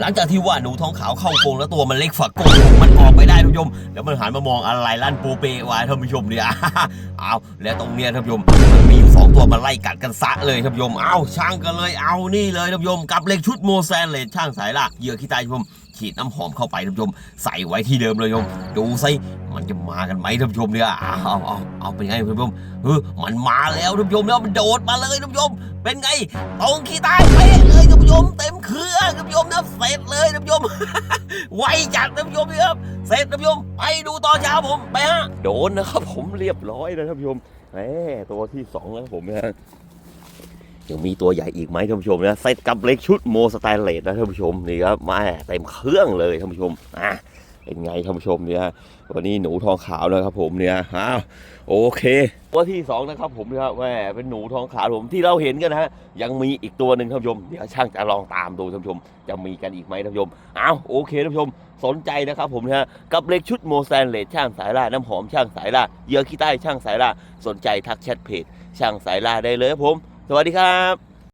หลังจากที่ว่าหนูท้องขาวเข้ากรงแล้วตัวมันเล็กฝักกงมันออกไปได้ท่านผู้ชม แล้วมันหันมามองอะไรลั่นปูเปวายท่านผู้ชมเนี่ยเอาแล้วตรงเนี้ยท่านผู้ชมมันมีอยู่สองตัวมาไล่กัดกันซะเลยท่านผู้ชมเอาช่างกันเลยเอานี่เลยท่านผู้ชมกับเหล็กชุดโมแซนเลนช่างสายลากเหยื่อขี้ตายท่านผู้ชมฉีดน้ำหอมเข้าไปท่านผู้ชม ใส่ไว้ที่เดิมเลยท่านผู้ชมดูซิมันจะมากันไหมท่านผู้ชมเนี่ยเอาเอาเอาเอาเป็นไงท่านผู้ชมเออมันมาแล้วท่านผู้ชมแล้วมันโดดมาเลยท่านผู้ชม เป็นไงตรงขี้ตายเป๊ะเลยท่านผู้ชมเต็มเค ไวจัดท่านผู้ชมดีครับเสร็จท่านผู้ชมไปดูตอนเช้าผมไปฮะโดนนะครับผมเรียบร้อยนะท่านผู้ชมแหมตัวที่สองแล้วผมนะยังมีตัวใหญ่อีกไหมท่านผู้ชมนะเซตกับเล็กชุดโมสไตลเลสนะท่านผู้ชมนี่ครับมาเต็มเครื่องเลยท่านผู้ชมอะ เป็นไงท่านผู้ชมเนี่ยวันนี้หนูทองขาวนะครับผมเนี่ยอ้าวโอเคตัวที่สองนะครับผมนะครับแหมเป็นหนูทองขาวผมที่เราเห็นกันนะฮะยังมีอีกตัวหนึ่งท่านผู้ชมเดี๋ยวช่างจะลองตามดูท่านผู้ชม จะมีกันอีกไหมท่านผู้ชมอ้าวโอเคท่านผู้ชมสนใจนะครับผมนะฮะกับเล็กชุดโมแซนเลดช่างสายล่าน้ำหอมช่างสายล่าเยื่อขี้ใต้ช่างสายล่าสนใจทักแชทเพจช่างสายล่าได้เลยครับผม สวัสดีครับ